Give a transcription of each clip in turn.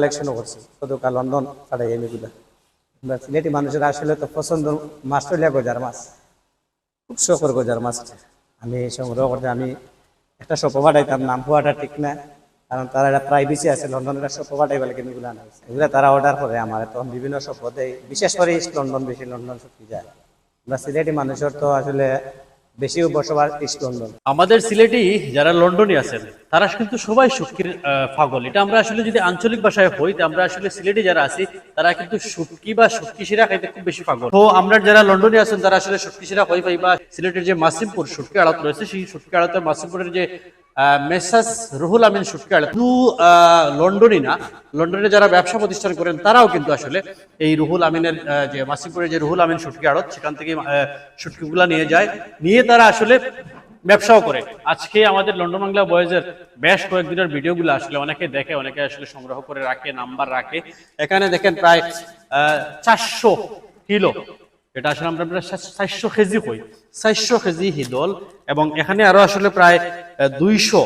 কালেকশনও করছি। গতকাল লন্ডন ছাড়াই এমিগুলা আমরা সিলেটি মানুষের আসলে তো পছন্দ মাস্টলিয়া গজার মাছ। খুব শখের গজার মাছ আমি সংগ্রহ করতে, আমি একটা শপ পাঠাইতাম, নাম হওয়াটা ঠিক না। কারণ তারা একটা প্রাইভেসি আছে, লন্ডনের একটা শপ পাঠাই বলে কিন্তু এগুলা এগুলা তারা অর্ডার করে, আমার তখন বিভিন্ন শপ দেয়। বিশেষ করে ইস্ট লন্ডন বেশি, লন্ডন ছুটি যায়। আমরা সিলেটি মানুষের তো আসলে বেশি বসবাস লন্ডন আমাদের সিলেটি যারা লন্ডনে আছেন তারা কিন্তু সবাই শুটকির পাগল। এটা আমরা আসলে যদি আঞ্চলিক ভাষায় হই আমরা আসলে সিলেটি যারা আছি তারা কিন্তু শুটকি বা শুটকি শিরা খাইতে খুব বেশি পাগল। তো আমরা যারা লন্ডনে আছেন তারা আসলে শুটকি শিরা হই পাই বা সিলেটের যে মাসিমপুর শুটকি আড়ত রয়েছে সেই শুটকি আড়তের মাসিমপুরের যে মেসাস রুহুল আমিন আড়ত শুধু লন্ডনই না লন্ডনে যারা ব্যবসা প্রতিষ্ঠান করেন, তারাও কিন্তু আসলে এই রুহুল আমিনের যে মাসিমপুরের যে রুহুল আমিন শুটকি আড়ত সেখান থেকে শুটকিগুলা নিয়ে যায়। নিয়ে তারা আসলে ব্যবসাও করে। আজকে আমাদের লন্ডন বাংলা বয়েজের বেশ কয়েকদিনের ভিডিওগুলো আসলে অনেকে দেখে, অনেকে আসলে সংগ্রহ করে রাখে, নাম্বার রাখে। এখানে দেখেন প্রায় চারশো কিলো এটা আসলে আমরা চারশো কেজি কই। চারশো কেজি হিদল এবং এখানে আরও আসলে প্রায় দুইশো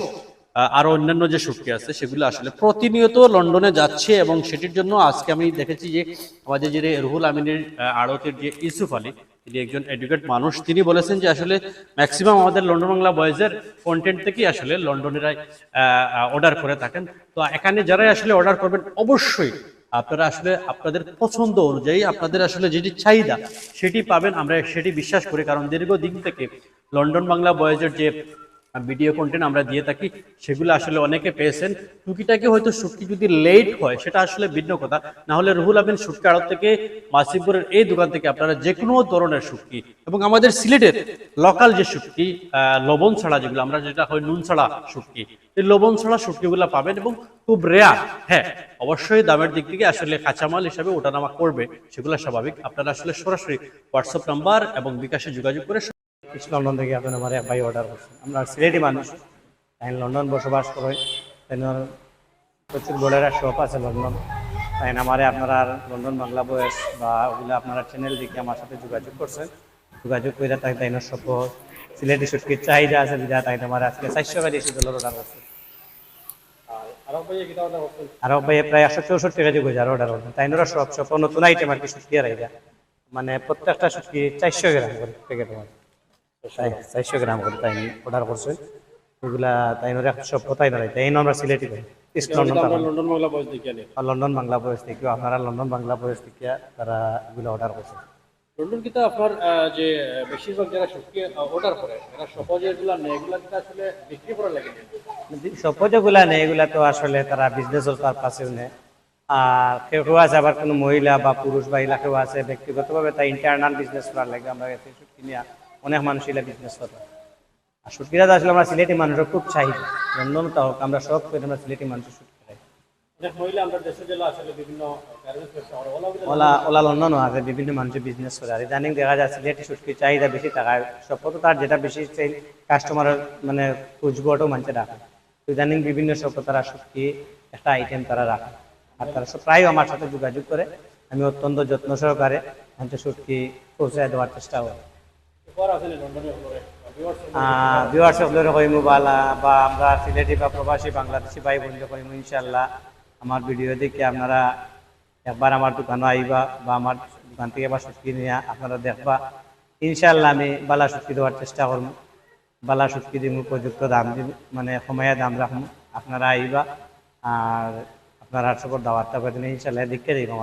আরও অন্যান্য যে শুটকি আছে, সেগুলো আসলে প্রতিনিয়ত লন্ডনে যাচ্ছে এবং সেটির জন্য আজকে আমি দেখেছি যে আমাদের যে রুহুল আমিনের আড়তের যে ইউসুফ আলী, তিনি একজন এডুকেট মানুষ, তিনি বলেছেন যে আসলে ম্যাক্সিমাম আমাদের লন্ডন বাংলা বয়েজের কন্টেন্ট থেকেই আসলে লন্ডনেরাই অর্ডার করে থাকেন। তো এখানে যারাই আসলে অর্ডার করবেন, অবশ্যই আপনারা আসলে আপনাদের পছন্দ অনুযায়ী আপনাদের আসলে যেটি চাহিদা, সেটি পাবেন। আমরা সেটি বিশ্বাস করি, কারণ দীর্ঘদিন থেকে লন্ডন বাংলা বয়েজের যে ভিডিও কন্টেন্ট আমরা দিয়ে থাকি সেগুলো আসলে অনেকে পেয়েছেন। টুকিটাকে হয়তো শুটকি যদি লেট হয় সেটা আসলে ভিন্ন কথা। না হলে রুহুল আমিন শুটকি আড়ত থেকে মাসিপুরের এই দোকান থেকে আপনারা যে কোনো ধরনের শুটকি এবং আমাদের সিলেটের লোকাল যে শুটকি লবণ ছাড়া যেগুলো আমরা যেটা হয় নুন ছাড়া শুটকি এই লবণ ছাড়া শুটকিগুলো পাবেন এবং খুব রেয়ার হ্যাঁ অবশ্যই দামের দিক থেকে আসলে কাঁচামাল হিসাবে ওঠানামা করবে সেগুলো স্বাভাবিক। আপনারা আসলে সরাসরি হোয়াটসঅ্যাপ নাম্বার এবং বিকাশে যোগাযোগ করে ইস্ট লন্ডন থেকে আপনার আমার ভাই অর্ডার করছেন আমরা সিলেটি মানুষ। তাই লন্ডন বসবাস করে। তাই প্রচুর বড়ের শপ আছে লন্ডন। তাই আমারে আপনারা লন্ডন বাংলা বয়স বা ওগুলো আপনারা চ্যানেল দেখে আমার সাথে যোগাযোগ করছেন। যোগাযোগ করে তাই তাই সব সিলেটি সুটকির চাহিদা আছে বিধা তাই আমার আজকে চারশো গাড়ি এসে ডলার অর্ডার করছে। আরও ভাই প্রায় একশো চৌষট্টি কেজি গেছে আর অর্ডার করছেন তাই ওরা সব সব নতুন আইটেম আর কি সুটকি আর মানে প্রত্যেকটা সুটকি চারশো গ্রাম করে প্যাকেট আমার চারশো গ্রাম করে তাই অর্ডার করছে। এগুলা তাই নরে একশো তাই নয় তাই আমরা সিলেটি পাই লন্ডন বাংলা বয়স দেখে আনি। আর লন্ডন বাংলা বয়স থেকে আপনারা লন্ডন বাংলা বয়স থেকে তারা এগুলো অর্ডার করছে। লন্ডন কিন্তু আপনার যে বেশিরভাগ যারা শুটকি অর্ডার করে এরা সহজ নেই এগুলো কিন্তু আসলে বিক্রি করা লাগে নেই এগুলা তো আসলে তারা বিজনেসের পারপাসেও নেয়। আর কেউ কেউ আছে আবার কোনো মহিলা বা পুরুষ বা এলা কেউ আছে ব্যক্তিগতভাবে তাই ইন্টারনাল বিজনেস করার লাগে আমরা অনেক মানুষ এলা বিজনেস করে আর শুটকিরা তো আসলে আমরা সিলেটি মানুষের খুব চাহিদা। তা হোক আমরা সব করে আমরা সিলেটি মানুষের শুটকি খাই। ওলা ওলা লন্ডনও আছে বিভিন্ন মানুষের বিজনেস করে। আর ইদানিং দেখা যায় সিলেটি শুটকির চাহিদা বেশি থাকায় সব তার যেটা বেশি কাস্টমারের মানে খুঁজবোটাও মানুষের রাখে। ইদানিং বিভিন্ন সব তারা শুটকি একটা আইটেম তারা রাখে। আর তারা প্রায় আমার সাথে যোগাযোগ করে। আমি অত্যন্ত যত্ন সহকারে মানুষের শুটকি পৌঁছায় দেওয়ার চেষ্টা করি উপর আছে লন্ডনে উপরে ভিউয়ার্স সকলের কইমু বালা, বা আমরা সিলেটি বা প্রবাসী বাংলাদেশি ভাই বন্ধু কইমু ইনশাল্লাহ আমার ভিডিও দেখে আপনারা একবার আমার দোকানে আইবা বা আমার দোকান থেকে বা সুটকি নিয়ে আপনারা দেখবা। ইনশাল্লাহ আমি বালা সুটকি দেওয়ার চেষ্টা করব বালা সুটকি দিব উপযুক্ত দাম দিব মানে সময়ে দাম রাখব আপনারা আইবা আর আপনারা সবর দাওয়াতটা দিন ইনশাল্লাহ দেখে দিব আমার